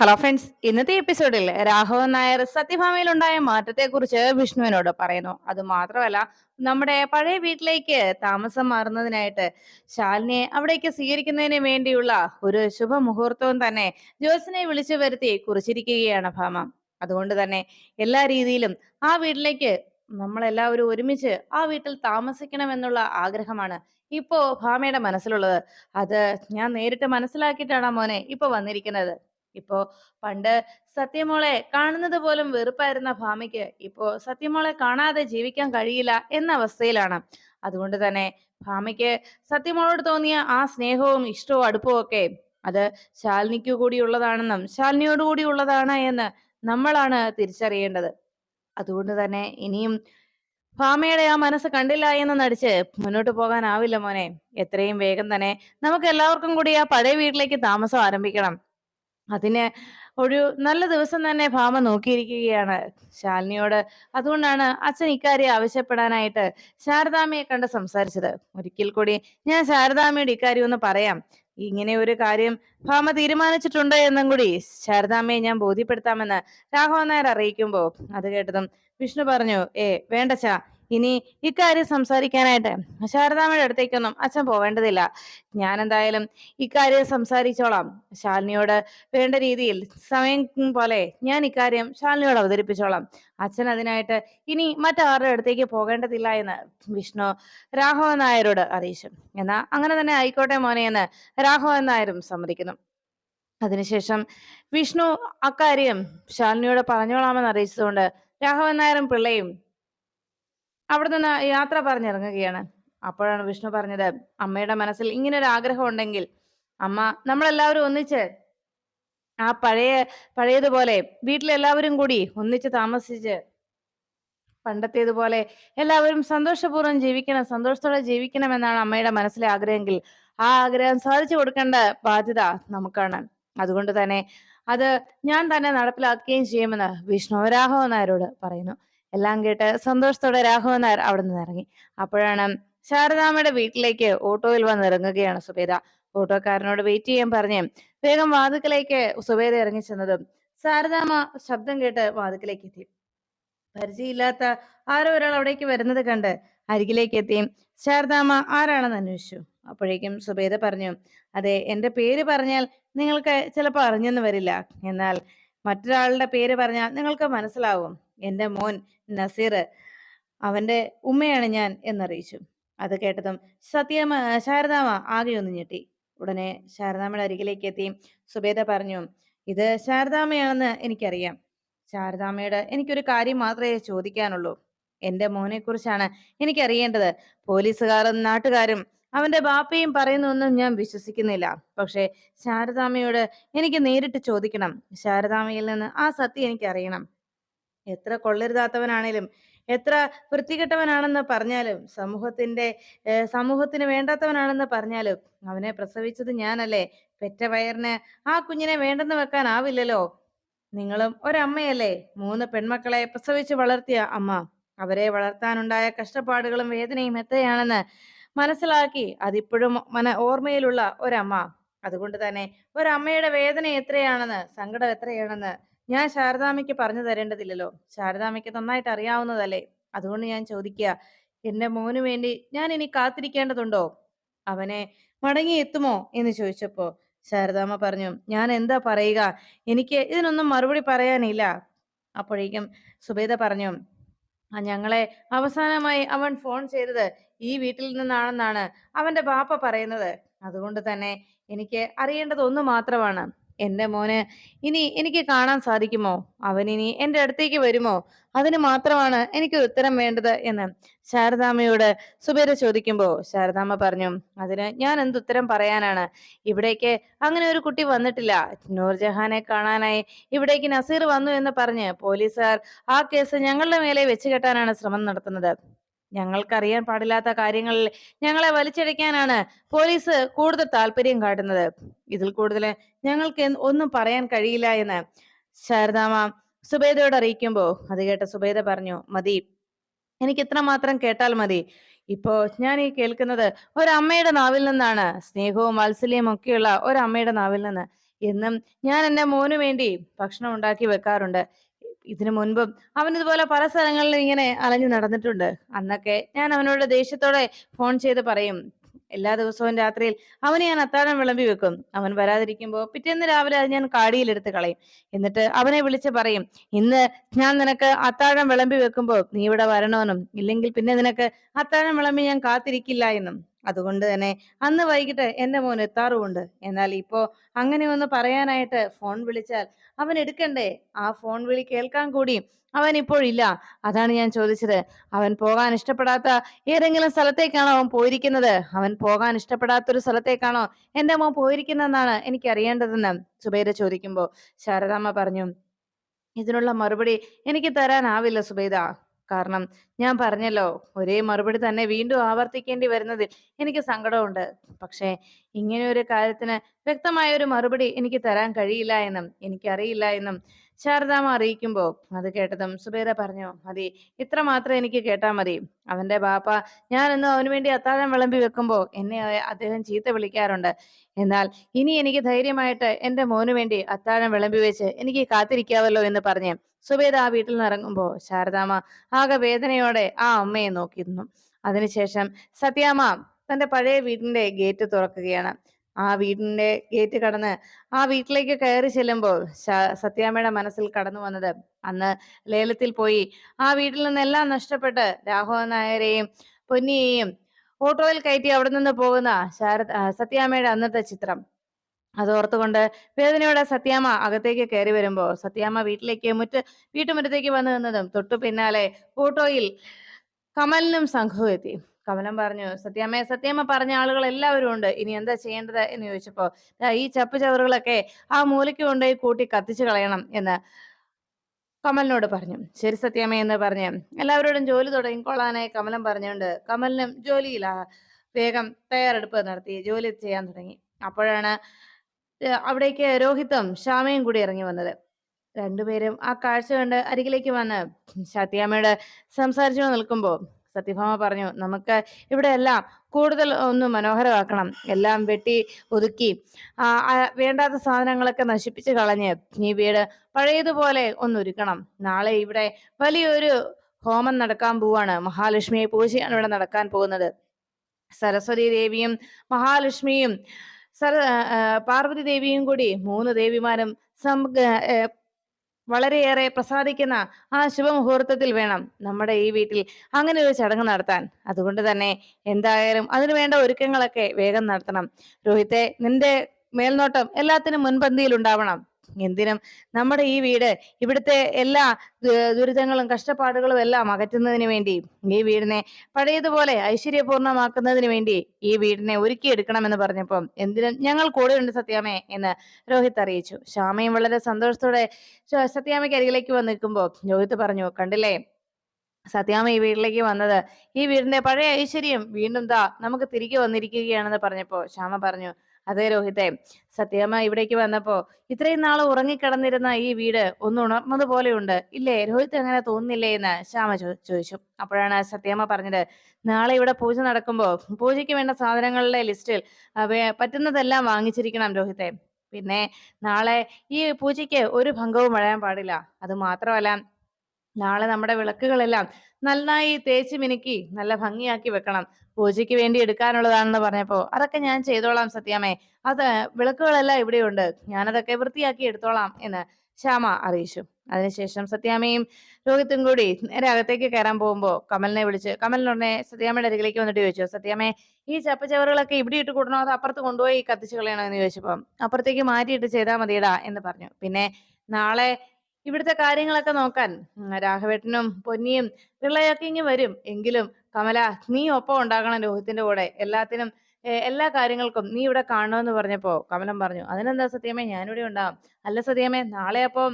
Hello friends ഇന്നത്തെ എപ്പിസോഡിൽ രാഘവൻ നായർ മാറ്റത്തെ കുറിച്ച് വിഷ്ണുവിനോട് പറയുന്നു. അത് മാത്രമല്ല നമ്മുടെ പഴയ വീട്ടിലേക്ക് താമസം മാറുന്നതിനായിട്ട് ശാലിനിയെ അവിടേക്ക് സ്വീകരിക്കുന്നതിന് വേണ്ടിയുള്ള ഒരു ശുഭമുഹൂർത്തവും തന്നെ ജോസിനെ വിളിച്ചു വരുത്തി കുറിച്ചിരിക്കുകയാണ് ഭാമ. അതുകൊണ്ട് തന്നെ എല്ലാ രീതിയിലും ആ വീട്ടിലേക്ക് നമ്മളെല്ലാവരും ഒരുമിച്ച് ആ വീട്ടിൽ താമസിക്കണമെന്നുള്ള ആഗ്രഹമാണ് ഇപ്പോ ഭാമയുടെ മനസ്സിലുള്ളത്. അത് ഞാൻ നേരിട്ട് മനസ്സിലാക്കിയിട്ടാണ് മോനെ ഇപ്പൊ വന്നിരിക്കുന്നത്. ഇപ്പോ പണ്ട് സത്യമോളെ കാണുന്നത് പോലും വെറുപ്പായിരുന്ന ഭാമയ്ക്ക് ഇപ്പോ സത്യമോളെ കാണാതെ ജീവിക്കാൻ കഴിയില്ല എന്ന അവസ്ഥയിലാണ്. അതുകൊണ്ട് തന്നെ ഭാമയ്ക്ക് സത്യമോളോട് തോന്നിയ ആ സ്നേഹവും ഇഷ്ടവും അടുപ്പവും ഒക്കെ അത് ശാലിനിക്കു കൂടി ഉള്ളതാണെന്നും ശാലിനിയോട് കൂടി ഉള്ളതാണ് എന്ന് നമ്മളാണ് തിരിച്ചറിയേണ്ടത്. അതുകൊണ്ട് തന്നെ ഇനിയും ഭാമയുടെ ആ മനസ്സ് കണ്ടില്ല എന്ന് നടിച്ച് മുന്നോട്ട് പോകാനാവില്ല മോനെ. എത്രയും വേഗം തന്നെ നമുക്ക് എല്ലാവർക്കും കൂടി ആ പഴയ വീട്ടിലേക്ക് താമസം ആരംഭിക്കണം. അതിന് ഒരു നല്ല ദിവസം തന്നെ ഭാമ നോക്കിയിരിക്കുകയാണ് ശാലിനിയോട്. അതുകൊണ്ടാണ് അച്ഛൻ ഇക്കാര്യം ആവശ്യപ്പെടാനായിട്ട് ശാരദാമ്മയെ കണ്ട് സംസാരിച്ചത്. ഒരിക്കൽ കൂടി ഞാൻ ശാരദാമയുടെ ഇക്കാര്യം ഒന്ന് പറയാം. ഇങ്ങനെ ഒരു കാര്യം ഭാമ തീരുമാനിച്ചിട്ടുണ്ട് എന്നും കൂടി ശാരദാമ്മയെ ഞാൻ ബോധ്യപ്പെടുത്താമെന്ന് രാഘവൻ നായർ അറിയിക്കുമ്പോ അത് കേട്ടതും വിഷ്ണു പറഞ്ഞു ഏ വേണ്ടച്ചാ ഇനി ഇക്കാര്യം സംസാരിക്കാനായിട്ട് ശാരദാമ്മയുടെ അടുത്തേക്കൊന്നും അച്ഛൻ പോവേണ്ടതില്ല. ഞാൻ എന്തായാലും ഇക്കാര്യം സംസാരിച്ചോളാം. ശാലിനിയോട് വേണ്ട രീതിയിൽ സമയം പോലെ ഞാൻ ഇക്കാര്യം ശാലിനിയോട് അവതരിപ്പിച്ചോളാം. അച്ഛൻ അതിനായിട്ട് ഇനി മറ്റാരുടെ അടുത്തേക്ക് പോകേണ്ടതില്ല എന്ന് വിഷ്ണു രാഘവൻ നായരോട് അറിയിച്ചു. എന്നാ അങ്ങനെ തന്നെ ആയിക്കോട്ടെ മോനെ എന്ന് രാഘവൻ നായരും സമ്മതിക്കുന്നു. അതിനുശേഷം വിഷ്ണു അക്കാര്യം ശാലിനിയോട് പറഞ്ഞോളാമെന്ന് അറിയിച്ചതുകൊണ്ട് രാഘവൻ നായരും പിള്ളയും അവിടെ നിന്ന് യാത്ര പറഞ്ഞിറങ്ങുകയാണ്. അപ്പോഴാണ് വിഷ്ണു പറഞ്ഞത് അമ്മയുടെ മനസ്സിൽ ഇങ്ങനെ ഒരു ആഗ്രഹം ഉണ്ടെങ്കിൽ അമ്മ നമ്മളെല്ലാവരും ഒന്നിച്ച് ആ പഴയ പഴയതുപോലെ വീട്ടിലെല്ലാവരും കൂടി ഒന്നിച്ച് താമസിച്ച് പണ്ടത്തേതുപോലെ എല്ലാവരും സന്തോഷപൂർവം ജീവിക്കണം സന്തോഷത്തോടെ ജീവിക്കണം എന്നാണ് അമ്മയുടെ മനസ്സിലെ ആഗ്രഹമെങ്കിൽ ആ ആഗ്രഹം സാധിച്ചു കൊടുക്കേണ്ട ബാധ്യത നമുക്കാണ്. അതുകൊണ്ട് തന്നെ അത് ഞാൻ തന്നെ നടപ്പിലാക്കുകയും ചെയ്യുമെന്ന് വിഷ്ണു രാഘവൻ നായരോട് പറയുന്നു. എല്ലാം കേട്ട് സന്തോഷത്തോടെ രാഘവൻ നായർ അവിടെ നിന്ന് ഇറങ്ങി. അപ്പോഴാണ് ശാരദാമ്മയുടെ വീട്ടിലേക്ക് ഓട്ടോയിൽ വന്ന് ഇറങ്ങുകയാണ് സുബേദ. ഓട്ടോക്കാരനോട് വെയിറ്റ് ചെയ്യാൻ പറഞ്ഞ് വേഗം വാതുക്കലേക്ക് സുബേദ ഇറങ്ങി ചെന്നതും ശാരദാമ്മ ശബ്ദം കേട്ട് വാതുക്കലേക്ക് എത്തി. പരിചയമില്ലാത്ത ആരോ ഒരാൾ അവിടേക്ക് വരുന്നത് കണ്ട് അരികിലേക്ക് എത്തി. ശാരദാമ്മ ആരാണെന്ന് അന്വേഷിച്ചു. അപ്പോഴേക്കും സുബേദ പറഞ്ഞു അതെ എന്റെ പേര് പറഞ്ഞാൽ നിങ്ങൾക്ക് ചിലപ്പോൾ അറിഞ്ഞെന്ന് വരില്ല. എന്നാൽ മറ്റൊരാളുടെ പേര് പറഞ്ഞാൽ നിങ്ങൾക്ക് മനസ്സിലാവും. എന്റെ മോൻ നസീർ അവന്റെ ഉമ്മയാണ് ഞാൻ എന്നറിയിച്ചു. അത് കേട്ടതും സത്യമ്മ ശാരദാമ്മ ആകെ ഒന്ന് ഞെട്ടി. ഉടനെ ശാരദാമ്മയുടെ അരികിലേക്ക് എത്തി. സുബേദ പറഞ്ഞു ഇത് ശാരദാമ്മയാണെന്ന് എനിക്കറിയാം. ശാരദാമയുടെ എനിക്കൊരു കാര്യം മാത്രമേ ചോദിക്കാനുള്ളൂ. എന്റെ മോനെ കുറിച്ചാണ് എനിക്കറിയേണ്ടത്. പോലീസുകാരും നാട്ടുകാരും അവന്റെ ബാപ്പയും പറയുന്നൊന്നും ഞാൻ വിശ്വസിക്കുന്നില്ല. പക്ഷെ ശാരദാമ്മയോട് എനിക്ക് നേരിട്ട് ചോദിക്കണം. ശാരദാമ്മയിൽ നിന്ന് ആ സത്യം എനിക്ക് അറിയണം. എത്ര കൊള്ളരുതാത്തവനാണേലും എത്ര വൃത്തികെട്ടവനാണെന്ന് പറഞ്ഞാലും സമൂഹത്തിന്റെ സമൂഹത്തിന് വേണ്ടാത്തവനാണെന്ന് പറഞ്ഞാലും അവനെ പ്രസവിച്ചത് ഞാനല്ലേ? പെറ്റ വയറിന് ആ കുഞ്ഞിനെ വേണ്ടെന്ന് വെക്കാനാവില്ലല്ലോ നിങ്ങളും ഒരമ്മയല്ലേ? മൂന്ന് പെൺമക്കളെ പ്രസവിച്ച് വളർത്തിയ അമ്മ. അവരെ വളർത്താനുണ്ടായ കഷ്ടപ്പാടുകളും വേദനയും എത്രയാണെന്ന് മനസ്സിലാക്കി. അതിപ്പോഴും മന ഓർമ്മയിലുള്ള ഒരമ്മ. അതുകൊണ്ട് തന്നെ ഒരമ്മയുടെ വേദന എത്രയാണെന്ന് സങ്കടം എത്രയാണെന്ന് ഞാൻ ശാരദാമ്മയ്ക്ക് പറഞ്ഞു തരേണ്ടതില്ലല്ലോ. ശാരദാമ്മയ്ക്ക് നന്നായിട്ട് അറിയാവുന്നതല്ലേ. അതുകൊണ്ട് ഞാൻ ചോദിക്കുക എന്റെ മോനു വേണ്ടി ഞാൻ ഇനി കാത്തിരിക്കേണ്ടതുണ്ടോ? അവനെ മടങ്ങി എത്തുമോ? എന്ന് ചോദിച്ചപ്പോ ശാരദാമ്മ പറഞ്ഞു ഞാൻ എന്താ പറയുക? എനിക്ക് ഇതിനൊന്നും മറുപടി പറയാനില്ല. അപ്പോഴേക്കും സുബേദ പറഞ്ഞു ഞങ്ങളെ അവസാനമായി അവൻ ഫോൺ ചെയ്തത് ഈ വീട്ടിൽ നിന്നാണെന്നാണ് അവന്റെ ബാപ്പ പറയുന്നത്. അതുകൊണ്ട് തന്നെ എനിക്ക് അറിയേണ്ടത് ഒന്ന് മാത്രമാണ്. എന്റെ മോന് ഇനി എനിക്ക് കാണാൻ സാധിക്കുമോ? അവൻ ഇനി എന്റെ അടുത്തേക്ക് വരുമോ? അതിന് മാത്രമാണ് എനിക്ക് ഉത്തരം വേണ്ടത് എന്ന് ശാരദാമ്മയോട് സുബേര ചോദിക്കുമ്പോ ശാരദാമ്മ പറഞ്ഞു അതിന് ഞാൻ എന്ത് ഉത്തരം പറയാനാണ്? ഇവിടേക്ക് അങ്ങനെ ഒരു കുട്ടി വന്നിട്ടില്ല. നൂർജഹാനെ കാണാനായി ഇവിടേക്ക് നസീർ വന്നു എന്ന് പറഞ്ഞ് പോലീസുകാർ ആ കേസ് ഞങ്ങളുടെ മേലെ വെച്ചുകെട്ടാനാണ് ശ്രമം നടത്തുന്നത്. ഞങ്ങൾക്കറിയാൻ പാടില്ലാത്ത കാര്യങ്ങളിൽ ഞങ്ങളെ വലിച്ചടിക്കാനാണ് പോലീസ് കൂടുതൽ താല്പര്യം കാട്ടുന്നത്. ഇതിൽ കൂടുതൽ ഞങ്ങൾക്ക് ഒന്നും പറയാൻ കഴിയില്ല എന്ന് ശാരദാമ സുബേദയോട് അറിയിക്കുമ്പോ അത് കേട്ട സുബേദ പറഞ്ഞു മതി. എനിക്ക് ഇത്ര മാത്രം കേട്ടാൽ മതി. ഇപ്പോ ഞാൻ ഈ കേൾക്കുന്നത് ഒരമ്മയുടെ നാവിൽ നിന്നാണ്. സ്നേഹവും വാത്സല്യവും ഒക്കെയുള്ള ഒരമ്മയുടെ നാവിൽ നിന്ന്. എന്നും ഞാൻ എന്റെ മോനു വേണ്ടി ഭക്ഷണം ഉണ്ടാക്കി വെക്കാറുണ്ട്. ഇതിനു മുൻപും അവൻ ഇതുപോലെ പല സ്ഥലങ്ങളിലും ഇങ്ങനെ അലഞ്ഞു നടന്നിട്ടുണ്ട്. അന്നൊക്കെ ഞാൻ അവനോട് ദേഷ്യത്തോടെ ഫോൺ ചെയ്ത് പറയും എല്ലാ ദിവസവും രാത്രിയിൽ അവന് ഞാൻ അത്താഴം വിളമ്പി വെക്കും. അവൻ വരാതിരിക്കുമ്പോൾ പിറ്റേന്ന് രാവിലെ അത് ഞാൻ കാടിയിലെടുത്ത് കളയും. എന്നിട്ട് അവനെ വിളിച്ച് പറയും ഇന്ന് ഞാൻ നിനക്ക് അത്താഴം വിളമ്പി വെക്കുമ്പോൾ നീ ഇവിടെ വരണമെന്നും ഇല്ലെങ്കിൽ പിന്നെ നിനക്ക് അത്താഴം വിളമ്പി ഞാൻ കാത്തിരിക്കില്ല എന്നും. അതുകൊണ്ട് തന്നെ അന്ന് വൈകിട്ട് എന്റെ മോൻ എത്താറുമുണ്ട്. എന്നാൽ ഇപ്പോ അങ്ങനെ ഒന്ന് പറയാനായിട്ട് ഫോൺ വിളിച്ചാൽ അവൻ എടുക്കണ്ടേ? ആ ഫോൺ വിളി കേൾക്കാൻ കൂടി അവൻ ഇപ്പോഴില്ല അതാണ് ഞാൻ ചോദിച്ചത്. അവൻ പോകാൻ ഇഷ്ടപ്പെടാത്ത ഏതെങ്കിലും സ്ഥലത്തേക്കാണോ അവൻ പോയിരിക്കുന്നത്? അവൻ പോകാൻ ഇഷ്ടപ്പെടാത്തൊരു സ്ഥലത്തേക്കാണോ എന്റെ മോൻ പോയിരിക്കുന്നതെന്നാണ് എനിക്ക് അറിയേണ്ടതെന്ന് സുബൈദ ചോദിക്കുമ്പോൾ ശാരദാമ്മ പറഞ്ഞു ഇതിനുള്ള മറുപടി എനിക്ക് തരാനാവില്ല സുബൈദ. കാരണം ഞാൻ പറഞ്ഞല്ലോ ഒരേ മറുപടി തന്നെ വീണ്ടും ആവർത്തിക്കേണ്ടി വരുന്നതിൽ എനിക്ക് സങ്കടമുണ്ട്. പക്ഷേ ഇങ്ങനെ ഒരു കാര്യത്തിന് വ്യക്തമായ ഒരു മറുപടി എനിക്ക് തരാൻ കഴിയില്ല എന്നും എനിക്കറിയില്ല എന്നും ശാരദാമ്മ അറിയിക്കുമ്പോൾ അത് കേട്ടതും സുബേര പറഞ്ഞു മതി ഇത്ര മാത്രം എനിക്ക് കേട്ടാ മതി. അവന്റെ ബാപ്പ ഞാൻ ഇന്ന് അവന് വേണ്ടി അത്താഴം വിളമ്പി വെക്കുമ്പോൾ എന്നെ അദ്ദേഹം ചീത്ത വിളിക്കാറുണ്ട്. എന്നാൽ ഇനി എനിക്ക് ധൈര്യമായിട്ട് എന്റെ മോന് വേണ്ടി അത്താഴം വിളമ്പി വെച്ച് എനിക്ക് കാത്തിരിക്കാവല്ലോ എന്ന് പറഞ്ഞ് സുബേദ ആ വീട്ടിൽ നിന്ന് ഇറങ്ങുമ്പോൾ ശാരദാമ ആകെ വേദനയോടെ ആ അമ്മയെ നോക്കിയിരുന്നു. അതിനുശേഷം സത്യാമ്മ തന്റെ പഴയ വീടിന്റെ ഗേറ്റ് തുറക്കുകയാണ്. ആ വീടിന്റെ ഗേറ്റ് കടന്ന് ആ വീട്ടിലേക്ക് കയറി ചെല്ലുമ്പോൾ സത്യാമ്മയുടെ മനസ്സിൽ കടന്നു വന്നത് അന്ന് ലേലത്തിൽ പോയി. ആ വീട്ടിൽ നിന്നെല്ലാം നഷ്ടപ്പെട്ട് രാഘവൻ നായരെയും പൊന്നിയെയും ഓട്ടോയിൽ കയറ്റി അവിടെ നിന്ന് പോകുന്ന ശാരദ സത്യാമ്മയുടെ അന്നത്തെ ചിത്രം. അത് ഓർത്തുകൊണ്ട് വേദനയോടെ സത്യാമ്മ അകത്തേക്ക് കയറി വരുമ്പോ സത്യാമ്മ വീട്ടിലേക്ക് മുറ്റ വീട്ടുമുറ്റത്തേക്ക് വന്നു നിന്നതും തൊട്ടു പിന്നാലെ ഓട്ടോയിൽ കമലിനും സംഘവും എത്തി. കമലം പറഞ്ഞു സത്യാമ്മയെ സത്യാമ്മ പറഞ്ഞ ആളുകൾ എല്ലാവരും ഉണ്ട്. ഇനി എന്താ ചെയ്യേണ്ടത്? എന്ന് ചോദിച്ചപ്പോ ഈ ചപ്പ് ചവറുകളൊക്കെ ആ മൂലയ്ക്ക് കൊണ്ടുപോയി കൂട്ടി കത്തിച്ചു കളയണം എന്ന് കമലിനോട് പറഞ്ഞു. ശരി സത്യാമ്മ എന്ന് പറഞ്ഞു എല്ലാവരോടും ജോലി തുടങ്ങിക്കൊള്ളാനായി കമലം പറഞ്ഞുകൊണ്ട് കമലിനും ജോലിയിലാ വേഗം തയ്യാറെടുപ്പ് നടത്തി ജോലി ചെയ്യാൻ തുടങ്ങി. അപ്പോഴാണ് അവിടേക്ക് രോഹിത്തും ശ്യാമയും കൂടി ഇറങ്ങി വന്നത്. രണ്ടുപേരും ആ കാഴ്ച കണ്ട് അരികിലേക്ക് വന്ന് സത്യാമ്മയോട് സംസാരിച്ചു നിൽക്കുമ്പോൾ സത്യഭാമ പറഞ്ഞു നമുക്ക് ഇവിടെ എല്ലാം കൂടുതൽ ഒന്ന് മനോഹരമാക്കണം. എല്ലാം വെട്ടി ഒതുക്കി വേണ്ടാത്ത സാധനങ്ങളൊക്കെ നശിപ്പിച്ച് കളഞ്ഞ് ഈ വീട് പഴയതുപോലെ ഒന്നൊരുക്കണം നാളെ ഇവിടെ വലിയൊരു ഹോമം നടക്കാൻ പോവാണ്. മഹാലക്ഷ്മിയെ പൂജയാണ് ഇവിടെ നടക്കാൻ പോകുന്നത്. സരസ്വതി ദേവിയും മഹാലക്ഷ്മിയും സര പാർവതി ദേവിയും കൂടി മൂന്ന് ദേവിമാരും സം വളരെയേറെ പ്രസാദിക്കുന്ന ആ ശുഭമുഹൂർത്തത്തിൽ വേണം നമ്മുടെ ഈ വീട്ടിൽ അങ്ങനെ ഒരു ചടങ്ങ് നടത്താൻ. അതുകൊണ്ട് തന്നെ എന്തായാലും അതിനു വേണ്ട ഒരുക്കങ്ങളൊക്കെ വേഗം നടത്തണം. രോഹിത്തെ നിന്റെ മേൽനോട്ടം എല്ലാത്തിനും മുൻപന്തിയിൽ ഉണ്ടാവണം. എന്തിനും നമ്മുടെ ഈ വീട് ഇവിടുത്തെ എല്ലാ ദുരിതങ്ങളും കഷ്ടപ്പാടുകളും എല്ലാം അകറ്റുന്നതിന് വേണ്ടി ഈ വീടിനെ പഴയതുപോലെ ഐശ്വര്യപൂർണമാക്കുന്നതിന് വേണ്ടി ഈ വീടിനെ ഒരുക്കിയെടുക്കണമെന്ന് പറഞ്ഞപ്പം എന്തിനും ഞങ്ങൾ കൂടെ ഉണ്ട് സത്യാമേ എന്ന് രോഹിത് അറിയിച്ചു. ശ്യാമയും വളരെ സന്തോഷത്തോടെ സത്യാമയ്ക്ക് അരികിലേക്ക് വന്ന് നിൽക്കുമ്പോൾ രോഹിത് പറഞ്ഞു കണ്ടില്ലേ? സത്യാമ്മ ഈ വീട്ടിലേക്ക് വന്നത് ഈ വീടിന്റെ പഴയ ഐശ്വര്യം വീണ്ടും ദാ നമുക്ക് തിരികെ വന്നിരിക്കുകയാണെന്ന് പറഞ്ഞപ്പോ ശ്യാമ പറഞ്ഞു അതെ രോഹിത്തെ സത്യമ്മ ഇവിടേക്ക് വന്നപ്പോ ഇത്രയും നാൾ ഉറങ്ങിക്കിടന്നിരുന്ന ഈ വീട് ഒന്ന് ഉണർന്നത് പോലെയുണ്ട്. ഇല്ലേ? രോഹിത് അങ്ങനെ തോന്നുന്നില്ലേ എന്ന് ശ്യാമ ചോദിച്ചു. അപ്പോഴാണ് സത്യമ്മ പറഞ്ഞത് നാളെ ഇവിടെ പൂജ നടക്കുമ്പോ പൂജയ്ക്ക് വേണ്ട സാധനങ്ങളുടെ ലിസ്റ്റിൽ പറ്റുന്നതെല്ലാം വാങ്ങിച്ചിരിക്കണം രോഹിത്തെ. പിന്നെ നാളെ ഈ പൂജയ്ക്ക് ഒരു ഭംഗവും വരാൻ പാടില്ല. അത് മാത്രമല്ല നാളെ നമ്മുടെ വിളക്കുകളെല്ലാം നന്നായി തേച്ച് മിനുക്കി നല്ല ഭംഗിയാക്കി വെക്കണം. പൂജയ്ക്ക് വേണ്ടി എടുക്കാനുള്ളതാണെന്ന് പറഞ്ഞപ്പോ അതൊക്കെ ഞാൻ ചെയ്തോളാം സത്യാമേ അത് വിളക്കുകളെല്ലാം ഇവിടെയുണ്ട്. ഞാനതൊക്കെ വൃത്തിയാക്കി എടുത്തോളാം എന്ന് ശ്യാമ അറിയിച്ചു. അതിനുശേഷം സത്യാമയും രോഹിത്തും കൂടി നേരെ അകത്തേക്ക് കയറാൻ പോകുമ്പോ കമലിനെ വിളിച്ച് കമലിനുടനെ സത്യാമയുടെ അരികിലേക്ക് വന്നിട്ട് ചോദിച്ചു സത്യാമേ ഈ ചപ്പച്ചവറുകളൊക്കെ ഇവിടെ ഇട്ട് കൂടണോ അത് അപ്പുറത്ത് കൊണ്ടുപോയി കത്തിച്ചു കളയണോ? എന്ന് ചോദിച്ചപ്പോ അപ്പുറത്തേക്ക് മാറ്റിയിട്ട് ചെയ്താൽ മതിയടാ എന്ന് പറഞ്ഞു. പിന്നെ നാളെ ഇവിടുത്തെ കാര്യങ്ങളൊക്കെ നോക്കാൻ രാഘവേട്ടനും പൊന്നിയും പിള്ളയൊക്കെ ഇങ്ങ് വരും. എങ്കിലും കമല നീ ഒപ്പം ഉണ്ടാകണം രോഹിത്തിന്റെ കൂടെ. എല്ലാത്തിനും എല്ലാ കാര്യങ്ങൾക്കും നീ ഇവിടെ കാണണമെന്ന് പറഞ്ഞപ്പോ കമലം പറഞ്ഞു അതിനെന്താ സത്യമേ? ഞാനിവിടെ ഉണ്ടാവും. അല്ല സത്യമേ നാളെ അപ്പം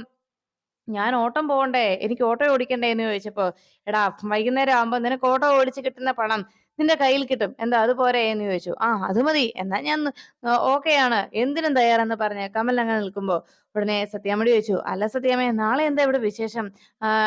ഞാൻ ഓട്ടം പോകണ്ടേ? എനിക്ക് ഓട്ടോ ഓടിക്കണ്ടേ? എന്ന് ചോദിച്ചപ്പോ എടാ വൈകുന്നേരം ആകുമ്പോ നിനക്ക് ഓട്ടോ ഓടിച്ച് കിട്ടുന്ന പണം നിന്റെ കയ്യിൽ കിട്ടും. എന്താ അത് പോരെ എന്ന് ചോദിച്ചു. ആ അത് മതി. എന്നാ ഞാൻ ഓക്കെ ആണ്. എന്തിനും തയ്യാറെന്ന് പറഞ്ഞ് കമൽ അങ്ങനെ നിൽക്കുമ്പോ ഉടനെ സത്യാമ്മടി ചോദിച്ചു. അല്ല സത്യാമ്മേ നാളെ എന്താ ഇവിടെ വിശേഷം?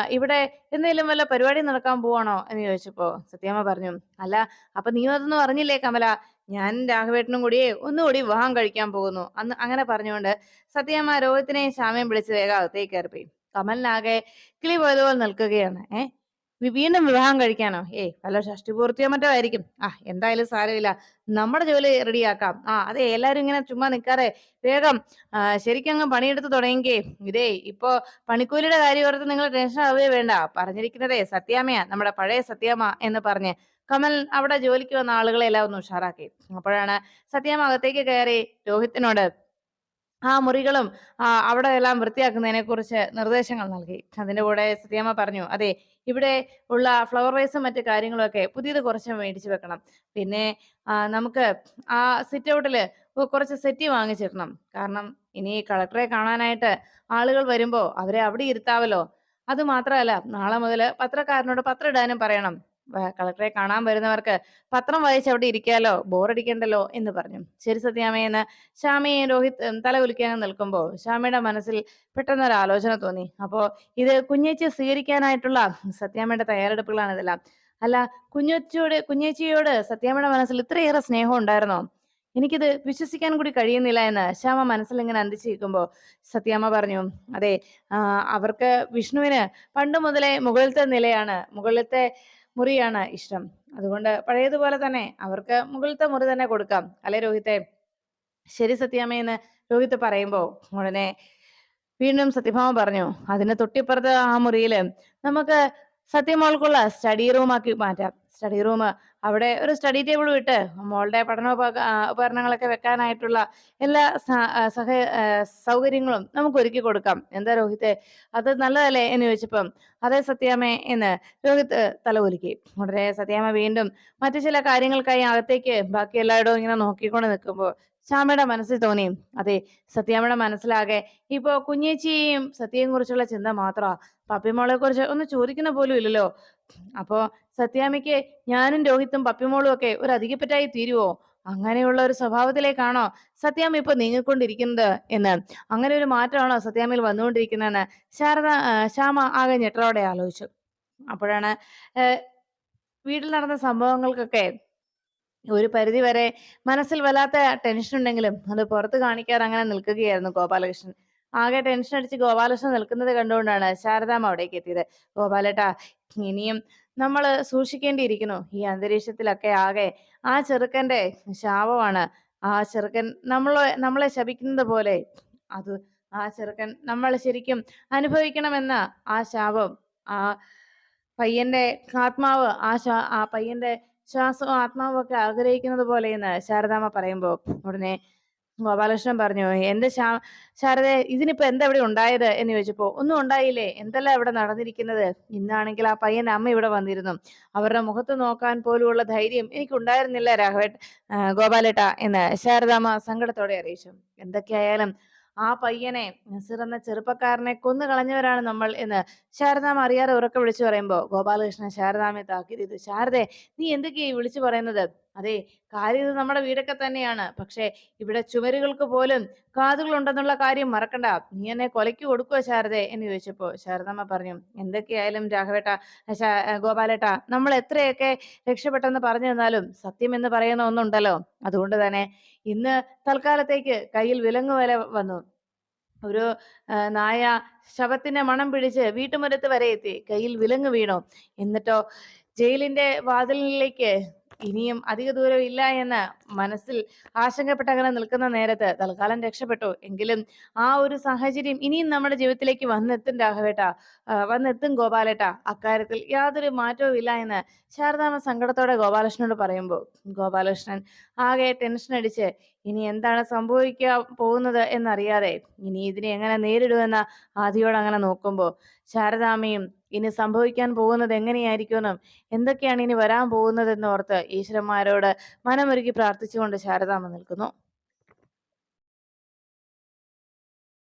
ഇവിടെ എന്തെങ്കിലും വല്ല പരിപാടി നടക്കാൻ പോവാണോ എന്ന് ചോദിച്ചപ്പോ സത്യാമ്മ പറഞ്ഞു അല്ല അപ്പൊ നീ അതൊന്നും അറിഞ്ഞില്ലേ കമല? ഞാൻ രാഘവേട്ടനും കൂടിയേ ഒന്നുകൂടി വിവാഹം കഴിക്കാൻ പോകുന്നു. അന്ന് അങ്ങനെ പറഞ്ഞുകൊണ്ട് സത്യമ്മ രോഹിത്തിനെയും ശ്യാമയും വിളിച്ച് വേഗം അകത്തേക്ക് കയറിപ്പോയി കമലിനാകെ കിളി പോയതുപോലെ നിൽക്കുകയാണ്. ഏ വി- വീണ്ടും വിവാഹം കഴിക്കാനോ? ഏയ് വല്ല ഷഷ്ടിപൂർത്തിയോ മറ്റോ ആയിരിക്കും. ആ എന്തായാലും സാരമില്ല. നമ്മുടെ ജോലി റെഡിയാക്കാം. ആ അതെ എല്ലാരും ഇങ്ങനെ ചുമ്മാ നിൽക്കാതെ വേഗം ശരിക്കും അങ്ങ് പണിയെടുത്ത് തുടങ്ങിക്കേ. ഇതേ ഇപ്പോ പണിക്കൂലിയുടെ കാര്യം ഓർത്ത് നിങ്ങൾ ടെൻഷൻ ആവുകയേ വേണ്ട. പറഞ്ഞിരിക്കുന്നതേ സത്യാമയാ നമ്മുടെ പഴയ സത്യാമ എന്ന് പറഞ്ഞ് കമൽ അവിടെ ജോലിക്ക് വന്ന ആളുകളെ എല്ലാം ഒന്ന് ഉഷാറാക്കി. അപ്പോഴാണ് സത്യാമ്മ അകത്തേക്ക് കയറി രോഹിത്തിനോട് ആ മുറികളും അവിടെ എല്ലാം വൃത്തിയാക്കുന്നതിനെ കുറിച്ച് നിർദ്ദേശങ്ങൾ നൽകി. അതിന്റെ കൂടെ സത്യാമ്മ പറഞ്ഞു അതെ ഇവിടെ ഉള്ള ഫ്ലവർ വൈസും മറ്റു കാര്യങ്ങളൊക്കെ പുതിയത് കുറച്ച് മേടിച്ചു വെക്കണം. പിന്നെ നമുക്ക് ആ സിറ്റ് ഔട്ടിൽ കുറച്ച് സെറ്റി വാങ്ങിച്ചിടണം കാരണം ഇനി കളക്ടറെ കാണാനായിട്ട് ആളുകൾ വരുമ്പോ അവരെ അവിടെ ഇരുത്താവല്ലോ. അത് മാത്രമല്ല നാളെ മുതൽ പത്രക്കാരനോട് പത്രം ഇടാനും പറയണം. കളക്ടറെ കാണാൻ വരുന്നവർക്ക് പത്രം വായിച്ച് അവിടെ ഇരിക്കാലോ ബോറടിക്കണ്ടല്ലോ എന്ന് പറഞ്ഞു. ശരി സത്യാമയെന്ന് ശ്യാമയും രോഹിത് തല കുലിക്കാൻ നിൽക്കുമ്പോൾ ശ്യാമയുടെ മനസ്സിൽ പെട്ടെന്നൊരു ആലോചന തോന്നി. അപ്പോ ഇത് കുഞ്ഞേച്ചി സ്വീകരിക്കാനായിട്ടുള്ള സത്യാമയുടെ തയ്യാറെടുപ്പുകളാണ് ഇതെല്ലാം. അല്ല കുഞ്ഞേച്ചിയോട് കുഞ്ഞേച്ചിയോട് സത്യാമയുടെ മനസ്സിൽ ഇത്രയേറെ സ്നേഹം ഉണ്ടായിരുന്നോ? എനിക്കിത് വിശ്വസിക്കാൻ കൂടി കഴിയുന്നില്ല എന്ന് ശ്യാമ മനസ്സിൽ ഇങ്ങനെ അന്തിച്ചു നിൽക്കുമ്പോൾ സത്യാമ്മ പറഞ്ഞു അതെ അവർക്ക് വിഷ്ണുവിന് പണ്ട് മുതലേ മുകളിലത്തെ നിലയാണ്. മുകളിലത്തെ മുറിയാണ് ഇഷ്ടം. അതുകൊണ്ട് പഴയതുപോലെ തന്നെ അവർക്ക് മുകളിലത്തെ മുറി തന്നെ കൊടുക്കാം. അല്ലെ രോഹിത്തെ? ശരി സത്യാമ്മയെന്ന് രോഹിത് പറയുമ്പോ ഉടനെ വീണ്ടും സത്യഭാമ പറഞ്ഞു അതിന് തൊട്ടിപ്പുറത്ത് ആ മുറിയിൽ നമുക്ക് സത്യമോൾക്കുള്ള സ്റ്റഡി റൂം ആക്കി മാറ്റാം. സ്റ്റഡി റൂം അവിടെ ഒരു സ്റ്റഡി ടേബിൾ വിട്ട് മോളുടെ പഠനോപ ഉപകരണങ്ങളൊക്കെ വെക്കാനായിട്ടുള്ള എല്ലാ സഹ സൗകര്യങ്ങളും നമുക്ക് ഒരുക്കി കൊടുക്കാം. എന്താ രോഹിത്തെ? അത് നല്ലതല്ലേ? എന്ന് ചോദിച്ചപ്പം അതെ സത്യാമേ എന്ന് രോഹിത് തലകുലുക്കി ഉടനെ സത്യാമ വീണ്ടും മറ്റു ചില കാര്യങ്ങൾക്കായി അകത്തേക്ക് ബാക്കി എല്ലായിടവും ഇങ്ങനെ നോക്കിക്കൊണ്ട് നിൽക്കുമ്പോൾ ശ്യാമയുടെ മനസ്സിൽ തോന്നി അതെ സത്യാമ്മയുടെ മനസ്സിലാകെ ഇപ്പോ കുഞ്ഞേച്ചിയെയും സത്യയും കുറിച്ചുള്ള ചിന്ത മാത്രമാ പപ്പിമോളെ കുറിച്ച് ഒന്ന് ചോദിക്കുന്ന പോലും ഇല്ലല്ലോ. അപ്പോ സത്യാമ്മയ്ക്ക് ഞാനും രോഹിത്തും പപ്പിമോളും ഒക്കെ ഒരു അധികപ്പറ്റായി തീരുവോ? അങ്ങനെയുള്ള ഒരു സ്വഭാവത്തിലേക്കാണോ സത്യാമ്മ ഇപ്പൊ നീങ്ങിക്കൊണ്ടിരിക്കുന്നത് എന്ന്? അങ്ങനെ ഒരു മാറ്റമാണോ സത്യാമ്മയിൽ വന്നുകൊണ്ടിരിക്കുന്നതെന്ന് ശാരദ ശ്യാമ ആകെ ഞെട്ടറോടെ ആലോചിച്ചു. അപ്പോഴാണ് വീട്ടിൽ നടന്ന സംഭവങ്ങൾക്കൊക്കെ ഒരു പരിധി വരെ മനസ്സിൽ വല്ലാത്ത ടെൻഷൻ ഉണ്ടെങ്കിലും അത് പുറത്ത് കാണിക്കാതെ അങ്ങനെ നിൽക്കുകയായിരുന്നു ഗോപാലകൃഷ്ണൻ. ആകെ ടെൻഷൻ അടിച്ച് ഗോപാലകൃഷ്ണൻ നിൽക്കുന്നത് കണ്ടുകൊണ്ടാണ് ശാരദാമ്മ അവിടേക്ക് എത്തിയത്. ഗോപാലേട്ടാ ഇനിയും നമ്മൾ സൂക്ഷിക്കേണ്ടിയിരിക്കുന്നു. ഈ അന്തരീക്ഷത്തിലൊക്കെ ആകെ ആ ചെറുക്കന്റെ ശാപമാണ്. ആ ചെറുക്കൻ നമ്മളെ നമ്മളെ ശപിക്കുന്നത് പോലെ അത് ആ ചെറുക്കൻ നമ്മൾ ശരിക്കും അനുഭവിക്കണമെന്ന ആ ശാപം ആ പയ്യന്റെ ആത്മാവ് ആ ശാ ആ പയ്യന്റെ ശ്വാസവും ആത്മാവും ഒക്കെ ആഗ്രഹിക്കുന്നത് പോലെ എന്ന് ശാരദാമ്മ പറയുമ്പോ ഉടനെ ഗോപാലകൃഷ്ണൻ പറഞ്ഞു എന്റെ ശാ ശാരദേ ഇതിനിപ്പോ എന്താ ഇവിടെ ഉണ്ടായത്? എന്ന് ചോദിച്ചപ്പോ ഒന്നും ഉണ്ടായില്ലേ? എന്തല്ല ഇവിടെ നടന്നിരിക്കുന്നത്? ഇന്നാണെങ്കിൽ ആ പയ്യന്റെ അമ്മ ഇവിടെ വന്നിരുന്നു. അവരുടെ മുഖത്ത് നോക്കാൻ പോലുമുള്ള ധൈര്യം എനിക്കുണ്ടായിരുന്നില്ല രാഘവേട്ട ഗോപാലേട്ട എന്ന് ശാരദാമ്മ സങ്കടത്തോടെ അറിയിച്ചു. എന്തൊക്കെയായാലും ആ പയ്യനെ നസീർ എന്ന ചെറുപ്പക്കാരനെ കൊന്നു കളഞ്ഞവരാണ് നമ്മൾ എന്ന് ശാരദാമ അറിയാതെ ഉറക്കെ വിളിച്ചു പറയുമ്പോ ഗോപാലകൃഷ്ണൻ ശാരദാമയെ താക്കി ചെയ്തു. ശാരദേ നീ എന്തൊക്കെയാ വിളിച്ചു പറയുന്നത്? അതെ കാര്യം ഇത് നമ്മുടെ വീടൊക്കെ തന്നെയാണ്. പക്ഷെ ഇവിടെ ചുമരുകൾക്ക് പോലും കാതുകൾ ഉണ്ടെന്നുള്ള കാര്യം മറക്കണ്ട. നീ എന്നെ കൊലയ്ക്ക് കൊടുക്കുവോ ശാരദേ? എന്ന് ചോദിച്ചപ്പോ ശാരദമ്മ പറഞ്ഞു എന്തൊക്കെയായാലും രാഘവേട്ട ഗോപാലേട്ട നമ്മൾ എത്രയൊക്കെ രക്ഷപ്പെട്ടെന്ന് പറഞ്ഞു തന്നാലും സത്യം എന്ന് പറയുന്ന ഒന്നുണ്ടല്ലോ. അതുകൊണ്ട് തന്നെ ഇന്ന് തൽക്കാലത്തേക്ക് കയ്യിൽ വിലങ്ങ് വരെ വന്നു. ഒരു നായ ശവത്തിന്റെ മണം പിടിച്ച് വീട്ടുമുറ്റത്ത് വരെ എത്തി. കയ്യിൽ വിലങ്ങ് വീണു. എന്നിട്ടോ ജയിലിന്റെ വാതിലിലേക്ക് ഇനിയും അധിക ദൂരം ഇല്ല എന്ന് മനസ്സിൽ ആശങ്കപ്പെട്ടങ്ങനെ നിൽക്കുന്ന നേരത്ത് തൽക്കാലം രക്ഷപ്പെട്ടു. എങ്കിലും ആ ഒരു സാഹചര്യം ഇനിയും നമ്മുടെ ജീവിതത്തിലേക്ക് വന്നെത്തും രാഘവേട്ട. വന്നെത്തും ഗോപാലേട്ട. അക്കാര്യത്തിൽ യാതൊരു മാറ്റവും ഇല്ല എന്ന് ശാരദാമ്മ സങ്കടത്തോടെ ഗോപാലകൃഷ്ണനോട് പറയുമ്പോൾ ഗോപാലകൃഷ്ണൻ ആകെ ടെൻഷൻ അടിച്ച് ഇനി എന്താണ് സംഭവിക്കാൻ പോകുന്നത് എന്നറിയാതെ ഇനി ഇതിനെ എങ്ങനെ നേരിടുമെന്ന ആദിയോട് അങ്ങനെ നോക്കുമ്പോൾ ശാരദാമയും ഇനി സംഭവിക്കാൻ പോകുന്നത് എങ്ങനെയായിരിക്കുമെന്നും എന്തൊക്കെയാണ് ഇനി വരാൻ പോകുന്നതെന്ന് ഓർത്ത് ഈശ്വരന്മാരോട് മനമൊരുക്കി പ്രാർത്ഥിച്ചുകൊണ്ട് ശാരദാമ്മ നിൽക്കുന്നു.